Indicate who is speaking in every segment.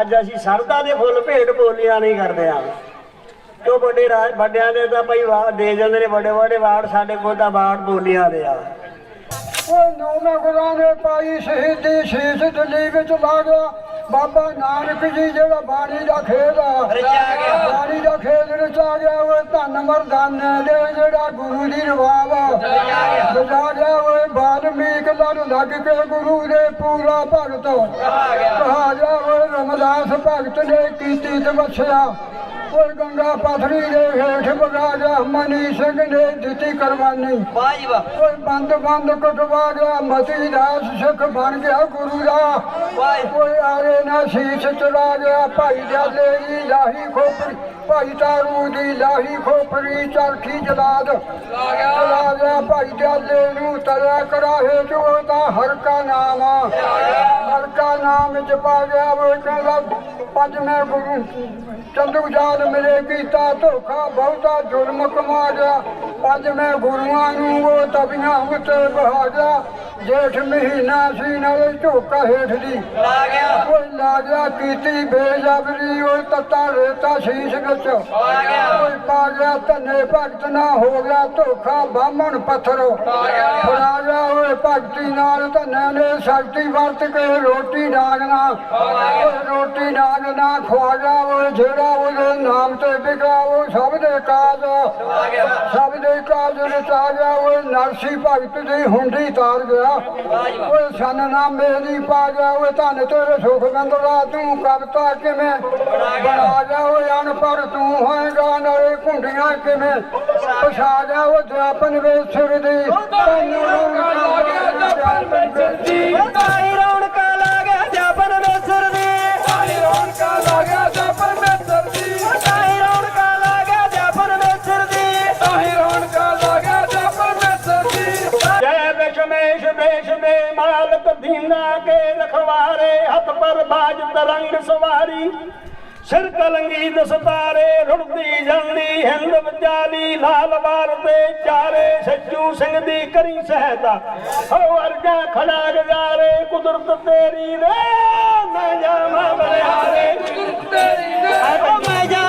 Speaker 1: ਅੱਜ ਅਸੀਂ ਸਰਦਾ ਦੇ ਫੁੱਲ ਭੇਟ ਬੋਲੀਆਂ ਨਹੀਂ ਕਰਦੇ ਆ। ਜੋ ਵੱਡੇ ਰਾਜ ਵੱਡਿਆਂ ਦੇ ਤਾਂ ਭਾਈ ਵਾ- ਦੇ ਜਾਂਦੇ ਨੇ ਵੱਡੇ ਵੱਡੇ ਵਾਰਡ, ਸਾਡੇ ਕੋਲ ਤਾਂ ਵਾਰਡ ਬੋਲੀਆਂ ਦੇ ਆ।
Speaker 2: ਉਹ ਨੌਵੇਂ ਗੁਰਾਂ ਨੇ ਪਾਈ ਸ਼ਹੀਦੀ ਸ਼ੀਸ਼ ਦਿੱਲੀ ਵਿੱਚ ਲਾ ਬਾਬਾ ਨਾਨਕ ਜੀ ਜਿਹੜਾ ਬਾਣੀ ਦਾ ਖੇਡ ਆ। ਬਾਣੀ ਦਾ ਖੇਡ ਰਚਾ ਗਿਆ ਉਹ ਧੰਨ ਮਰਦਾਨੇ ਦੇ ਜਿਹੜਾ ਗੁਰੂ ਦੀ ਰਵਾਬ ਬਜਾ ਗਿਆ। ਉਹ ਬਾਲਮੀਕ ਲੜ ਲੱਗ ਕੇ ਗੁਰੂ ਦੇ ਪੂਰਾ ਭਗਤ। ਕਹਾ ਗਿਆ। ਉਹ ਰਮਦਾਸ ਭਗਤ ਨੇ ਕੀਤੀ ਤਪੱਸਿਆ। ਉਹ ਗੰਗਾ ਪਥਰੀ ਦੇ ਹੇਠ ਬਗਾ ਗਿਆ ਮਨੀ ਸਿੰਘ ਨੇ ਦਿੱਤੀ ਕੁਰਬਾਨੀ।
Speaker 1: ਵਾਹ ਜੀ ਵਾਹ
Speaker 2: ਕੋਈ ਬੰਦ ਬੰਦ ਕਟਵਾ ਗਿਆ ਮਤੀ ਦਾਸ ਸਿੱਖ ਬਣ ਗਿਆ ਗੁਰੂ ਦਾ।
Speaker 1: ਵਾਹ
Speaker 2: ਕੋਈ ਆਰੇ ਨਾ ਸ਼ੀਸ਼ ਚੜਾ ਗਿਆ ਭਾਈ ਜਾਲੇ ਦੀ ਲਾਹੀ ਖੋਪਰੀ ਭਾਈ ਤਾਰੂ ਦੀ ਲਾਹੀ ਖੋਪਰੀ ਚਰਖੀ ਜਲਾਦ। ਚਲਾ ਗਿਆ ਭਾਈ ਜਾਲੇ ਨੂੰ ਤਰਿਆ ਕਰਾਹੇ ਜੋ ਤਾਂ ਹਰ ਕਾ ਨਾਮ। ਹਰ ਕਾ ਨਾਮ ਜਪਾ ਗਿਆ ਉਹ ਕਹਿੰਦਾ ਪੰਜਵੇਂ ਗੁਰੂ ਚੰਦੂ ਜਾਲ ਮਿਲੇ ਕੀਤਾ ਧੋਖਾ, ਬਹੁਤਾ ਜ਼ੁਲਮ ਕਮਾ ਗਿਆ ਪੰਜਵੇਂ ਗੁਰੂਆਂ ਨੂੰ ਉਹ ਤਵੀਆਂ ਉੱਤੇ ਬਹਾ ਗਿਆ ਜੇਠ ਮਹੀਨਾ ਸੀ ਨਾਲੇ ਝੋਕਾ ਹੇਠ ਦੀ।
Speaker 1: ਲਾ ਗਿਆ।
Speaker 2: ਕੋਈ ਲਾਜਾ ਕੀਤੀ ਬੇਜਬਰੀ ਉਹ ਤੱਤਾ ਰੇਤਾ ਸ਼ੀਸ਼ ਵਿੱਚ।
Speaker 1: ਆ ਗਿਆ।
Speaker 2: ਕੋਈ ਪਾ ਗਿਆ ਧੰਨੇ ਭਗਤ ਨਾ ਹੋ ਗਿਆ ਧੋਖਾ ਬਾਹਮਣ ਪੱਥਰ। ਫੜਾ ਗਿਆ ਓਏ ਭਗਤੀ ਨਾਲ ਧੰਨੇ ਨੇ ਸ਼ਕਤੀ ਵਰਤ ਕੇ ਰੋਟੀ ਡਾਗਣਾ ਰੋਟੀ ਡਾਗਣਾ ਖਵਾ ਗਿਆ ਓਏ ਜਿਹੜਾ ਉਹਦੇ ਨਾਮ ਤੇ ਵਿਕਾ ਉਹ ਸਭ ਦੇ ਕਾਜ। ਸਭ ਦੇ ਕਾਜ ਰਚਾ ਗਿਆ ਓਏ ਨਰਸੀ ਭਗਤ ਦੀ ਹੁੰਡੀ ਤਾਰ ਗਿਆ। ਓਏ ਸੰਨ ਨਾਮ ਮੇਰੀ ਪਾ ਗਿਆ ਓਏ ਧੰਨ ਤੇਰੇ ਸੁਖ ਗੰਦਲਾ ਤੂੰ ਕਵਤਾ ਕਿਵੇਂ ਬਣਾ ਗਿਆ? ਓਏ ਅਨਪੜ ਤੂੰ ਹੋਏਗਾ ਨਾਲੇ ਕੁੰਡੀਆਂ ਕਿਵੇਂ ਪਛਾ ਗਿਆ? ਓ ਜਾਪਨ ਵੇ ਸਿਰ ਦੀ ਤੈਨੂੰ
Speaker 1: ਕਾਲੀ ਬਾਜ ਤਰੰਗ ਸਵਾਰੀ ਸਿਰ ਕਲੰਗੀ ਦਸਤਾਰੇ ਰੁੜਦੀ ਜਾਂਦੀ ਹਿੰਦ ਵਿਚਾਲੀ ਲਾਲ ਵਾਰ ਤੇ ਚਾਰੇ ਸੱਜੂ ਸਿੰਘ ਦੀ ਕਰੀ ਸਹਾਇਤਾ। ਹੋ ਵਰਗਾ ਖੜਾ ਗਜ਼ਾਰੇ ਕੁਦਰਤ ਤੇਰੀ ਰੇ ਮੈਂ ਜਾਵਾਂ ਬਲਿਹਾਰੇ ਕੁਦਰਤ ਤੇਰੀ ਰੇ ਮੈਂ ਜਾਵਾਂ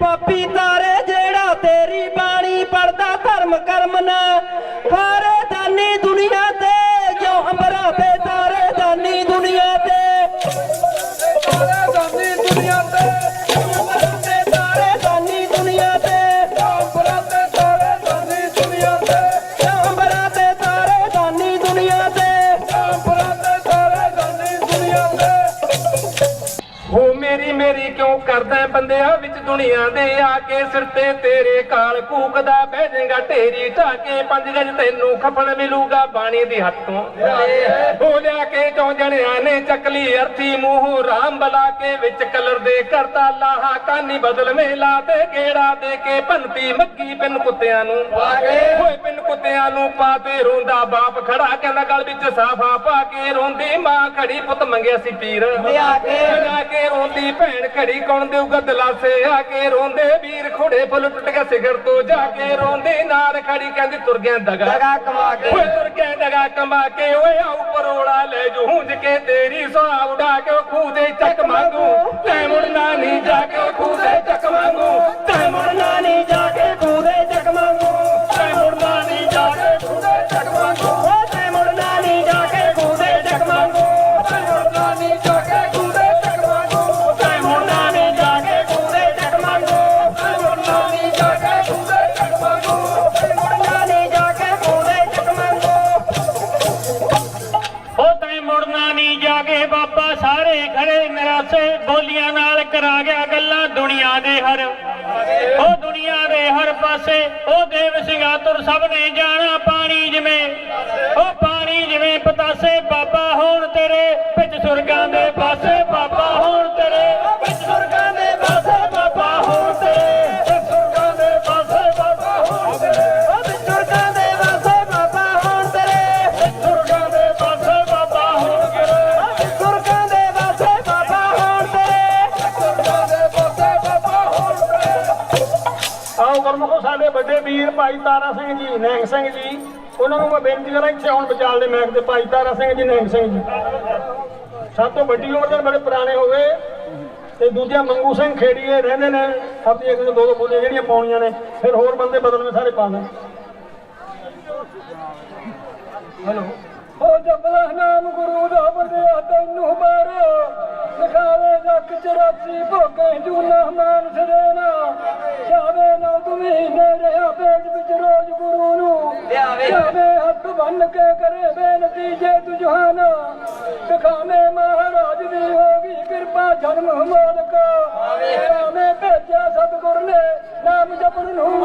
Speaker 1: ਪਾਪੀ ਤਾਰੇ ਜਿਹੜਾ ਤੇਰੀ ਬਾਣੀ ਪੜਦਾ ਧਰਮ ਕਰਮ ਨਾ। ਹਾਰੇ ਦਾਨੀ ਦੁਨੀਆ ਤੇ ਜੋ ਅੰਬਰਾਂ ਤੇ ਤਾਰੇ ਦਾਨੀ ਦੁਨੀਆ ਤੇ। ਤਾਰੇ ਦਾਨੀ ਦੁਨੀਆ ਤੇ।
Speaker 3: ਕਰਦਾ ਬੰਦਿਆ ਵਿੱਚ ਦੁਨੀਆ ਦੇ ਆ ਕੇ ਸਿਰ ਤੇ ਤੇਰੇ ਕਾਲ ਕੂਕਦਾ ਬਹਿ ਜਾਏਗਾ ਢੇਰੀ ਢਾਕੇ, ਪੰਜ ਗਜ ਤੈਨੂੰ ਖਪਣ ਮਿਲੂਗਾ ਬਾਣੀ ਦੀ ਹੱਥੋਂ ਹੋ ਕੇ ਚੌ ਜਣਿਆਂ ਨੇ ਚੱਕਲੀ ਅਰਥੀ, ਮੂੰਹ ਰਾਮ ਬਲਾ ਕੇ ਵਿੱਚ ਕਲਰ ਦੇ ਕਰਤਾ ਲਾਹਾ, ਕਾਨੀ ਬਦਲ ਮੇਲਾ ਤੇ ਗੇੜਾ ਦੇ ਕੇ ਭੰਤੀ ਮੱਗੀ ਪਿੰਨ ਕੁੱਤਿਆਂ ਨੂੰ ਹੋਏ ਪਿੰਨ ਕੁੱਤਿਆਂ ਨੂੰ ਪਾ ਤੇ ਰੋਂਦਾ ਬਾਪ ਖੜਾ, ਕਹਿੰਦਾ ਗਲ ਵਿੱਚ ਸਾਫਾ ਪਾ ਕੇ ਰੋਂਦੀ ਮਾਂ ਖੜੀ, ਪੁੱਤ ਮੰਗਿਆ ਸੀ ਪੀਰ
Speaker 1: ਲਿਆ ਕੇ।
Speaker 3: ਜਾ ਰੋਂਦੀ ਭੈਣ ਘੜੀ ਕੌਣ ਦੇਊਗਾ ਦਲਾਸੇ? ਆ ਕੇ ਰੋਂਦੇ ਵੀਰ ਖੋੜੇ ਫੁੱਲ ਟੁੱਟ ਗਿਆ ਸਿਗਰ ਤੋਂ। ਜਾ ਕੇ ਰੋਂਦੀ ਨਾਲ ਖੜੀ ਕਹਿੰਦੀ ਤੁਰ ਗਿਆ ਦਗਾ।
Speaker 1: ਦਗਾ ਕਮਾ ਕੇ।
Speaker 3: ਓਏ ਤੁਰ ਗਿਆ ਦਗਾ ਕਮਾ ਕੇ। ਓਏ ਆਉ ਪਰੋੜਾ ਲੈ ਜੂ। ਹੁੰਜ ਕੇ ਤੇਰੀ ਸੁਆ ਉਡਾ ਕੇ ਖੂਹ ਦੇ ਚੱਕ ਮੰਗੂ। ਤੈ ਮੁੜਨਾ ਨਹੀਂ ਜਾ ਕੇ ਖੂਹ ਦੇ ਚੱਕ ਮੰਗੂ। ਤੈ ਮੁੜਨਾ ਨਹੀਂ ਜਾ ਕੇ ਮੁੜਨਾ ਨਹੀਂ
Speaker 4: ਜਾਗੇ ਬਾਬਾ ਸਾਰੇ ਖੜੇ ਨਰਾਸੇ ਬੋਲੀਆਂ ਨਾਲ ਕਰਾ ਗਿਆ ਗੱਲਾਂ ਦੁਨੀਆ ਦੇ ਹਰ। ਉਹ ਦੁਨੀਆ ਦੇ ਹਰ ਪਾਸੇ ਉਹ ਦੇਵ ਸਿੰਘਾਤੁਰ ਸਭ ਨੇ ਜਾਣਾ ਪਾਣੀ ਜਿਵੇਂ। ਉਹ ਪਾਣੀ ਜਿਵੇਂ ਪਤਾਸੇ ਬਾਬਾ ਹੋਣ ਤੇਰੇ ਵਿੱਚ ਸੁਰਗਾਂ ਦੇ ਪਾਸੇ ਬਾਬਾ
Speaker 5: ਵੀਰ ਭਾਈ ਤਾਰਾ ਸਿੰਘ ਜੀ, ਨੈਂਗ ਸਿੰਘ ਜੀ। ਉਹਨਾਂ ਨੂੰ ਮੈਂ ਬੇਨਤੀ ਕਰਾਂ, ਇੱਥੇ ਆਉਣ ਵਿਚਾਲ ਦੇ ਮੈਕ ਤੇ ਭਾਈ ਤਾਰਾ ਸਿੰਘ ਜੀ, ਨੈਂਗ ਸਿੰਘ ਜੀ। ਸਭ ਤੋਂ ਵੱਡੀ ਉਮਰ ਦੇ ਬੜੇ ਪੁਰਾਣੇ ਹੋ ਗਏ, ਤੇ ਦੂਜਾ ਮੰਗੂ ਸਿੰਘ ਖੇੜੀਏ ਰਹਿੰਦੇ ਨੇ ਆਪਣੀ ਇੱਕ ਦੋ ਦੋ ਬੋਲੀਆਂ ਜਿਹੜੀਆਂ ਪਾਉਣੀਆਂ ਨੇ, ਫਿਰ ਹੋਰ ਬੰਦੇ ਬਦਲਵੇਂ ਸਾਰੇ ਪਾ ਦੇਣ
Speaker 2: ਹੋ ਜਪਦਾ ਨਾਮ ਗੁਰੂ ਦਾ ਬੰਦਿਆ, ਤੈਨੂੰ ਮਾਰੋ ਲਿਖਾਵੇ ਜੱਕ ਚਰਾਸੀ ਭੋਗੇ ਜੂਨਾ ਮਾਨ ਸਰੇਨਾ ਜਾਵੇ ਨਾ ਤੁਮੀ ਮੇਰੇ ਪੇਟ ਵਿੱਚ ਰੋਜ ਗੁਰੂ ਨੂੰ। ਜਾਵੇ ਹੱਥ ਬੰਨ ਕੇ ਕਰੇ ਬੇਨਤੀ ਜੇ ਤੁਝਾਨ ਦਿਖਾਵੇਂ ਮਹਾਰਾਜ ਦੀ ਹੋਗੀ ਕਿਰਪਾ ਜਨਮ ਮੋਦਕ ਆਵੇਂ। ਭੇਜਿਆ ਸਤਿਗੁਰ ਨੇ ਨਾਮ ਜਪਣ ਨੂੰ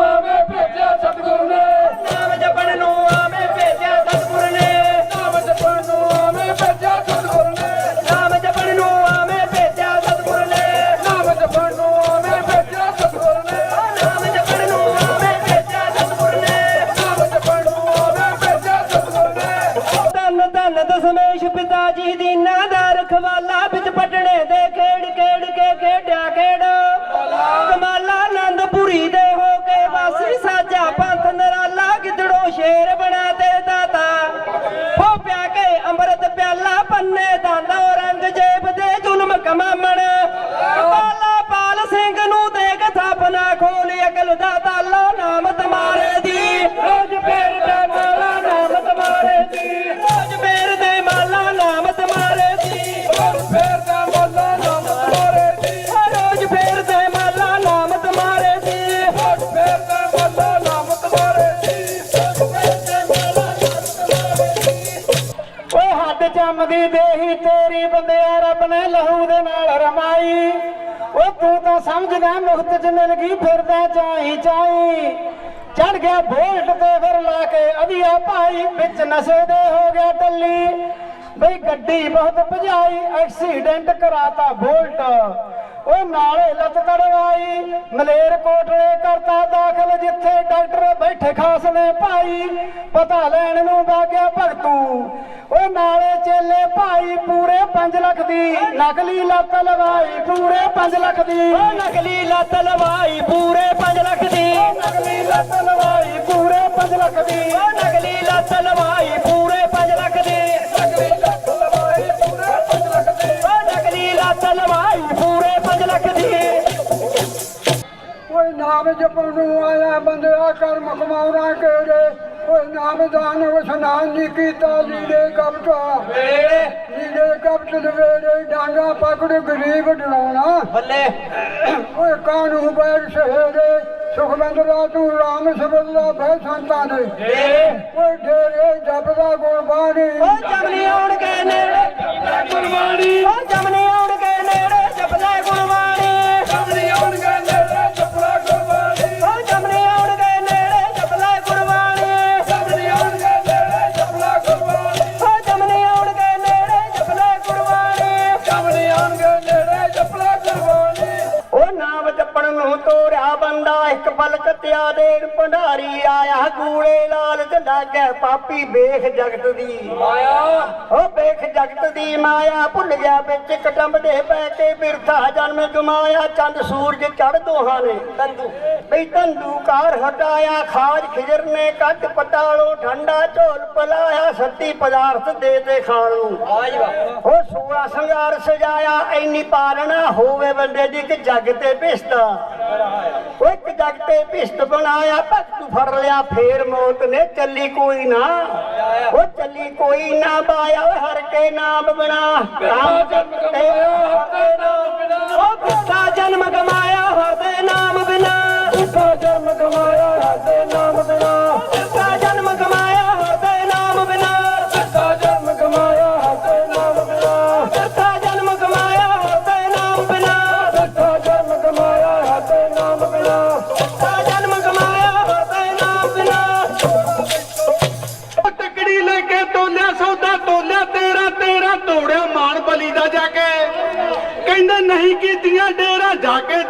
Speaker 1: ਦੀਨਾਂ ਦਾ ਤਾਂ
Speaker 5: ਮੁਖਤ ਚ ਮਿਲ ਗਈ ਫਿਰਦਾ ਚਾਈ ਚਾਈ ਚੜ ਗਿਆ ਬੋਲਟ ਤੇ ਫਿਰ ਲਾ ਕੇ ਅਧੀਆ ਭਾਈ, ਵਿੱਚ ਨਸ਼ੇ ਦੇ ਹੋ ਗਿਆ ਟੱਲੀ। ਬਈ ਗੱਡੀ ਬਹੁਤ ਭਜਾਈ, ਐਕਸੀਡੈਂਟ ਕਰਾਤਾ ਬੋਲਟ। ਉਹ ਨਾਲੇ ਲੱਤ ਤੜਵਾਈ, ਮਲੇਰ ਕੋਟਲੇ ਕਰਤਾ ਦਾਖਲ, ਜਿੱਥੇ ਡਾਕਟਰ ਬੈਠੇ ਖਾਸ ਨੇ ਭਾਈ। ਪਤਾ ਲੈਣ ਨੂੰ ਵਾਗਿਆ ਭਗਤੂ। ਉਹ ਨਾਲੇ ਚੇਲੇ 5 ਲੱਖ ਦੀ ਨਕਲੀ ਲੱਤ ਲਵਾਈ ਪੂਰੇ 5 ਲੱਖ ਦੀ।
Speaker 1: ਨਕਲੀ ਲੱਤ ਲਵਾਈ ਪੂਰੇ 5 ਲੱਖ ਦੀ।
Speaker 5: ਨਕਲੀ ਲੱਤ ਲਵਾਈ ਪੂਰੇ 5 ਲੱਖ ਦੀ।
Speaker 1: ਨਕਲੀ ਲੱਤ ਲਵਾਈ ਪੂਰੇ 5 ਲੱਖ ਦੀ।
Speaker 2: ਨਕਲੀ ਲੱਖ ਲਵਾਏ ਪੂਰੇ ਪੰਜ ਲੱਖ ਦੇ।
Speaker 1: ਨਕਲੀ ਲੱਤ ਲਵਾਈ ਪੂਰੇ 5 ਲੱਖ ਦੀ।
Speaker 2: ਕੋਈ ਨਾਮ ਜਪਣ ਨੂੰ ਆਇਆ ਬੰਦਿਆ ਕਰਮ ਕਮਾਉਣਾ ਕਿਹੜੇ? ਕੋਈ ਨਾਮ ਦਾਨ ਵਸਨਾਨ ਨਹੀਂ ਕੀਤਾ ਲੀੜੇ ਕਪਟਾ। ਲੀੜੇ ਕਪਟ ਲਵੇੜੇ ਡਾਂਗਾ ਪਕੜ ਗਰੀਬ ਡਰਾਉਣਾ।
Speaker 1: ਬੱਲੇ।
Speaker 2: ਓਏ ਕਾਨੂੰ ਬੈਠ ਸਹੇੜੇ ਸੁਖਵੰਦਰਾ ਤੂੰ ਰਾਮ ਸਬਦਲਾ ਭੈ ਸੰਤਾਂ ਨੇ ਓਏ ਢੇਰੇ ਜਪਦਾ ਗੁਰਬਾਣੀ।
Speaker 1: ਉਹ ਜਮਨੀ ਆਉਣ ਕੇ ਨੇੜੇ ਗੁਰਬਾਣੀ। ਉਹ ਜਮਨੀ
Speaker 5: ਬੰਦਾ ਇੱਕ ਪਲਕ ਤਿਆ ਦੇ ਭੰਡਾਰੀ ਆਇਆ ਕੂੜੇ ਲਾਲ ਤੇ ਲਾਗੇ ਪਾਪੀ ਵੇਖ ਜਗਤ ਦੀ। ਮਾਇਆ। ਉਹ ਵੇਖ ਜਗਤ ਦੀ ਮਾਇਆ ਭੁੱਲ ਗਿਆ ਵਿੱਚ ਕਟੰਬ ਦੇ ਪੈ ਕੇ ਬਿਰਥਾ ਜਨਮ ਜਮਾਇਆ ਚੰਦ ਸੂਰਜ ਚੜ ਦੋਹਾਂ ਨੇ। ਤੰਦੂ। ਬਈ ਤੰਦੂ ਕਾਰ ਹਟਾਇਆ ਖਾਜ ਖਿਜਰ ਨੇ ਕੱਟ ਪਟਾਲੋ ਠੰਡਾ ਝੋਲ ਪਲਾਇਆ ਸੱਤੀ ਪਦਾਰਥ ਦੇ ਦੇ ਖਾਣ। ਨੂੰ ਉਹ ਸੂਆ ਸੰਗਾਰ ਸਜਾਇਆ ਐਨੀ ਪਾਲਣਾ ਹੋਵੇ ਬੰਦੇ ਦੀ ਕਿ ਜੱਗ ਤੇ ਪਿਸਤਾ ਉਹ ਇੱਕ ਜੱਗ ਤੇ ਪਿਸਤ ਬਣਾਇਆ ਭਗਤ ਫੜ ਲਿਆ ਫੇਰ ਮੌਤ ਨੇ ਚੱਲੀ ਕੋਈ ਨਾ। ਉਹ ਚੱਲੀ ਕੋਈ ਨਾ ਬਾਇਆ ਓਏ ਹਰ ਕੇ ਨਾਮ ਬਣਾ ਕਾਮ ਤੇ ਹਰ ਨਾਮ ਬਿਨਾ
Speaker 1: ਉਹ ਭੁੱਖਾ ਜਨਮ ਕਮਾਇਆ ਹਰਦੇ ਨਾਮ ਬਿਨਾ।
Speaker 2: ਭੁੱਖਾ ਜਨਮ ਕਮਾਇਆ ਹੱਦੇ ਨਾਮ ਬਿਨਾ।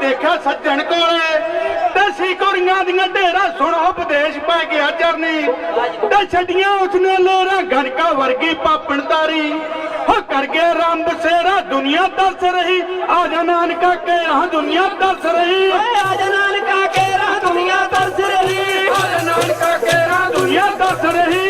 Speaker 3: ਦੇਖਿਆ ਸੱਜਣ ਕੋਲੇ। ਦਸੀ ਕੁੜੀਆਂ ਦੀਆਂ ਢੇਰਾ ਸੁਣੋ ਵਿਦੇਸ਼ ਪੈ ਗਿਆ ਚਰਨੀ। ਤੇ ਛੱਡੀਆਂ ਉਸਨੇ ਲੋਰਾ ਗਣਕਾ ਵਰਗੀ ਪਾਪਣਦਾਰੀ। ਹੋ ਕਰ ਗਏ ਰੰਬ ਸੇਰਾ ਦੁਨੀਆ ਦੱਸ ਰਹੀ। ਆ ਜਾ ਨਾਨਕਾ ਕੇ ਰਾਹ ਦੁਨੀਆ ਦੱਸ ਰਹੀ।
Speaker 1: ਆ ਜਾ ਨਾਨਕਾ ਕੇ ਰਾਹ ਦੁਨੀਆ ਦੱਸ ਰਹੀ। ਆ ਜਾ ਨਾਨਕਾ ਕੇ ਰਾਹ ਦੁਨੀਆ ਦੱਸ ਰਹੀ।